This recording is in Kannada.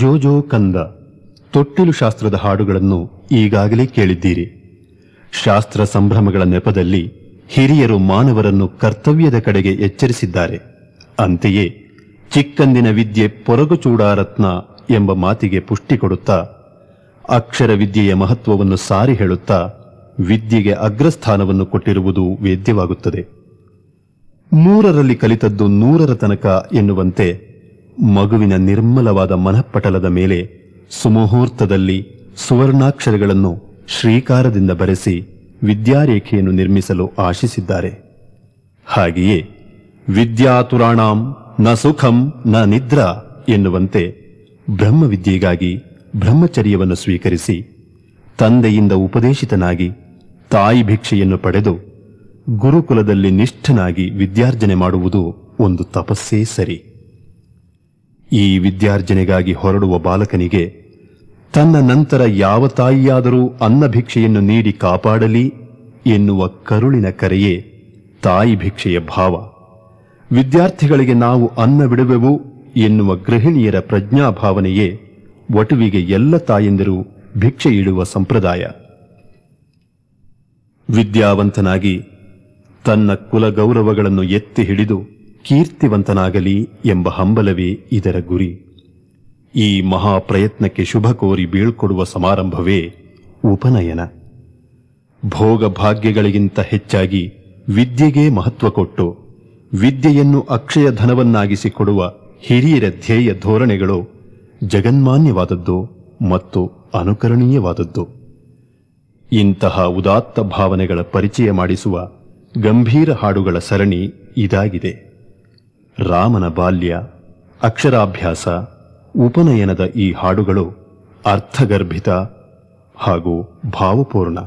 ಜೋಜೋ ಕಂದ, ತೊಟ್ಟಿಲು ಶಾಸ್ತ್ರದ ಹಾಡುಗಳನ್ನು ಈಗಾಗಲೇ ಕೇಳಿದ್ದೀರಿ. ಶಾಸ್ತ್ರ ಸಂಭ್ರಮಗಳ ನೆಪದಲ್ಲಿ ಹಿರಿಯರು ಮಾನವರನ್ನು ಕರ್ತವ್ಯದ ಕಡೆಗೆ ಎಚ್ಚರಿಸಿದ್ದಾರೆ. ಅಂತೆಯೇ ಚಿಕ್ಕಂದಿನ ವಿದ್ಯೆ ಪೊರಗು ಚೂಡಾರತ್ನ ಎಂಬ ಮಾತಿಗೆ ಪುಷ್ಟಿ ಕೊಡುತ್ತಾ, ಅಕ್ಷರ ವಿದ್ಯೆಯ ಮಹತ್ವವನ್ನು ಸಾರಿ ಹೇಳುತ್ತಾ, ವಿದ್ಯೆಗೆ ಅಗ್ರಸ್ಥಾನವನ್ನು ಕೊಟ್ಟಿರುವುದು ವೇದ್ಯವಾಗುತ್ತದೆ. ಮೂರರಲ್ಲಿ ಕಲಿತದ್ದು ನೂರರ ತನಕ ಎನ್ನುವಂತೆ ಮಗುವಿನ ನಿರ್ಮಲವಾದ ಮನಃಪಟಲದ ಮೇಲೆ ಸುಮುಹೂರ್ತದಲ್ಲಿ ಸುವರ್ಣಾಕ್ಷರಗಳನ್ನು ಶ್ರೀಕಾರದಿಂದ ಬರೆಸಿ ವಿದ್ಯಾರೇಖೆಯನ್ನು ನಿರ್ಮಿಸಲು ಆಶಿಸಿದ್ದಾರೆ. ಹಾಗೆಯೇ, ವಿದ್ಯಾತುರಾಣಾಂ ನ ಸುಖಂ ನ ನಿದ್ರ ಎನ್ನುವಂತೆ ಬ್ರಹ್ಮವಿದ್ಯೆಗಾಗಿ ಬ್ರಹ್ಮಚರ್ಯವನ್ನು ಸ್ವೀಕರಿಸಿ ತಂದೆಯಿಂದ ಉಪದೇಶಿತನಾಗಿ ತಾಯಿ ಭಿಕ್ಷೆಯನ್ನು ಪಡೆದು ಗುರುಕುಲದಲ್ಲಿ ನಿಷ್ಠನಾಗಿ ವಿದ್ಯಾರ್ಜನೆ ಮಾಡುವುದು ಒಂದು ತಪಸ್ಸೇ ಸರಿ. ಈ ವಿದ್ಯಾರ್ಜನೆಗಾಗಿ ಹೊರಡುವ ಬಾಲಕನಿಗೆ, ತನ್ನ ನಂತರ ಯಾವ ತಾಯಿಯಾದರೂ ಅನ್ನ ಭಿಕ್ಷೆಯನ್ನು ನೀಡಿ ಕಾಪಾಡಲಿ ಎನ್ನುವ ಕರುಳಿನ ಕರೆಯೇ ತಾಯಿ ಭಿಕ್ಷೆಯ ಭಾವ. ವಿದ್ಯಾರ್ಥಿಗಳಿಗೆ ನಾವು ಅನ್ನ ಬಿಡುವೆವು ಎನ್ನುವ ಗೃಹಿಣಿಯರ ಪ್ರಜ್ಞಾಭಾವನೆಯೇ ವಟುವಿಗೆ ಎಲ್ಲ ತಾಯಂದಿರು ಭಿಕ್ಷೆ ಇಡುವ ಸಂಪ್ರದಾಯ. ವಿದ್ಯಾವಂತನಾಗಿ ತನ್ನ ಕುಲಗೌರವಗಳನ್ನು ಎತ್ತಿ ಹಿಡಿದು ಕೀರ್ತಿವಂತನಾಗಲಿ ಎಂಬ ಹಂಬಲವೇ ಇದರ ಗುರಿ. ಈ ಮಹಾ ಪ್ರಯತ್ನಕ್ಕೆ ಶುಭ ಕೋರಿ ಬೀಳ್ಕೊಡುವ ಸಮಾರಂಭವೇ ಉಪನಯನ. ಭೋಗ ಭಾಗ್ಯಗಳಿಗಿಂತ ಹೆಚ್ಚಾಗಿ ವಿದ್ಯೆಗೆ ಮಹತ್ವ ಕೊಟ್ಟು, ವಿದ್ಯೆಯನ್ನು ಅಕ್ಷಯ ಧನವನ್ನಾಗಿಸಿ ಕೊಡುವ ಹಿರಿಯರ ಧ್ಯೇಯ ಧೋರಣೆಗಳು ಜಗನ್ಮಾನ್ಯವಾದದ್ದು ಮತ್ತು ಅನುಕರಣೀಯವಾದದ್ದು. ಇಂತಹ ಉದಾತ್ತ ಭಾವನೆಗಳ ಪರಿಚಯ ಮಾಡಿಸುವ ಗಂಭೀರ ಹಾಡುಗಳ ಸರಣಿ ಇದಾಗಿದೆ. ರಾಮನ ಬಾಲ್ಯ ಅಕ್ಷರಾಭ್ಯಾಸ ಉಪನಯನದ ಈ ಹಾಡುಗಳು ಅರ್ಥಗರ್ಭಿತ ಹಾಗೂ ಭಾವಪೂರ್ಣ.